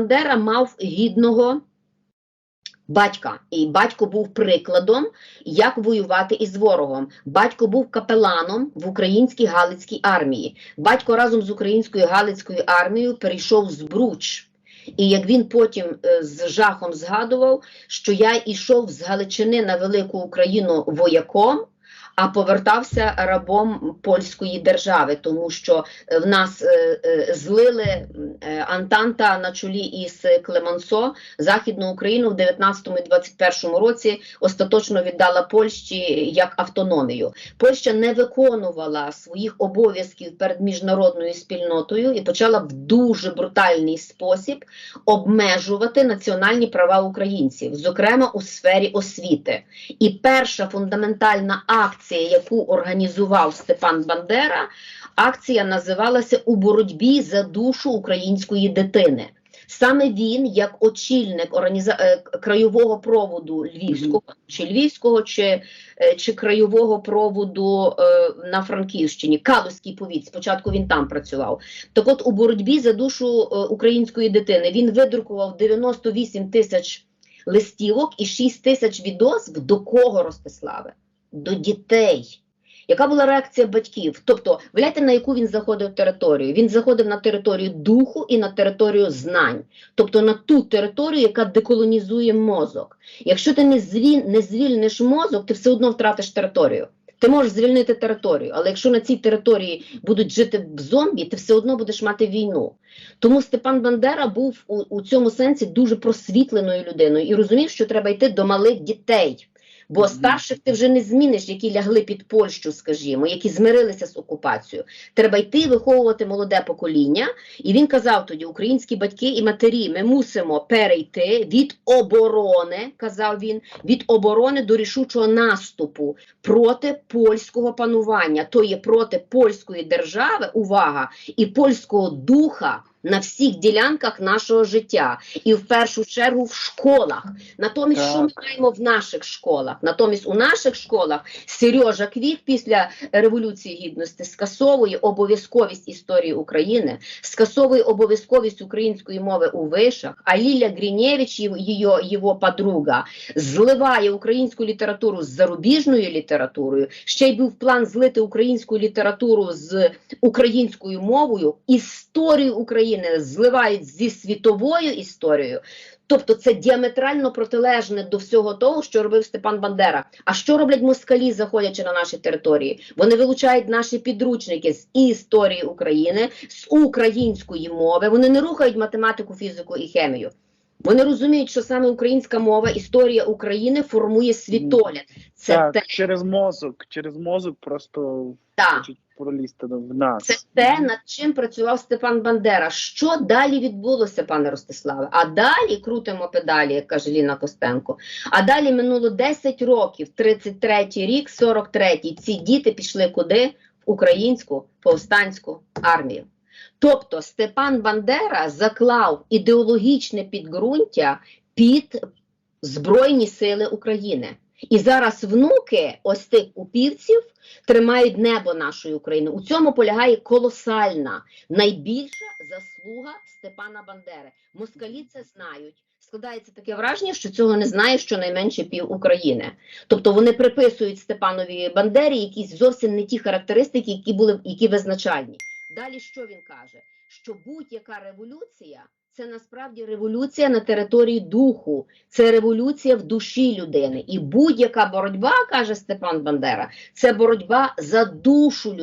Бандера мав гідного батька, і батько був прикладом, як воювати із ворогом. Батько був капеланом в українській Галицькій армії. Батько разом з українською Галицькою армією перейшов з Бруч. І як він потім е, з жахом згадував, що я йшов з Галичини на велику Україну вояком, а повертався рабом польської держави, тому що е, в нас е, е, злили Антанта на чолі із Клемансо Західну Україну в 19 і 21 році остаточно віддала Польщі як автономію. Польща не виконувала своїх обов'язків перед міжнародною спільнотою і почала в дуже брутальний спосіб обмежувати національні права українців, зокрема у сфері освіти. І перша фундаментальна акція, яку організував Степан Бандера, акція називалася У боротьбі за душу української дитини. Саме він, як очільник організа... е, краєвого проводу Львівського, чи Львівського, чи, е, чи краєвого проводу е, на Франківщині, Калузький повіт, спочатку він там працював. Так от у боротьбі за душу е, української дитини він видрукував 98 тисяч листівок і 6 тисяч відозв до кого Ростиславе? До дітей. Яка була реакція батьків? Тобто, гляньте, на яку він заходив територію? Він заходив на територію духу і на територію знань, тобто на ту територію, яка деколонізує мозок. Якщо ти не, звіль, не звільниш мозок, ти все одно втратиш територію. Ти можеш звільнити територію, але якщо на цій території будуть жити зомбі, ти все одно будеш мати війну. Тому Степан Бандера був у, у цьому сенсі дуже просвітленою людиною і розумів, що треба йти до малих дітей. Бо старших ти вже не зміниш, які лягли під Польщу, скажімо, які змирилися з окупацією. Треба йти виховувати молоде покоління. І він казав тоді: українські батьки і матері, ми мусимо перейти від оборони, казав він, від оборони до рішучого наступу проти польського панування, то є проти польської держави, увага, і польського духа. На всіх ділянках нашого життя, і в першу чергу в школах. Натомість, що ми маємо в наших школах? Натомість у наших школах Сережа Квіт після Революції Гідності скасовує обов'язковість історії України, скасовує обов'язковість української мови у вишах, а Ліля Грінєвич, її, його подруга, зливає українську літературу з зарубіжною літературою. Ще й був план злити українську літературу з українською мовою, історію України зливають зі світовою історією. Тобто це діаметрально протилежне до всього того, що робив Степан Бандера. А що роблять москалі, заходячи на наші території? Вони вилучають наші підручники з історії України, з української мови. Вони не рухають математику, фізику і хемію. Вони розуміють, що саме українська мова, історія України формує світогляд. Це так, те, через мозок, через мозок просто хочуть пролізти в нас. Це те, над чим працював Степан Бандера. Що далі відбулося, пане Ростиславе? А далі крутимо педалі, як каже Ліна Костенко. А далі минуло 10 років, 33-й рік, 43-й. Ці діти пішли куди? В українську повстанську армію. Тобто Степан Бандера заклав ідеологічне підґрунтя під Збройні Сили України. І зараз внуки ось тих упівців тримають небо нашої України. У цьому полягає колосальна, найбільша заслуга Степана Бандери. Москалі це знають. Складається таке враження, що цього не знає щонайменше пів України. Тобто вони приписують Степанові Бандері якісь зовсім не ті характеристики, які були які визначальні. Далі що він каже? Що будь-яка революція це насправді революція на території духу, це революція в душі людини. І будь-яка боротьба, каже Степан Бандера, це боротьба за душу людини.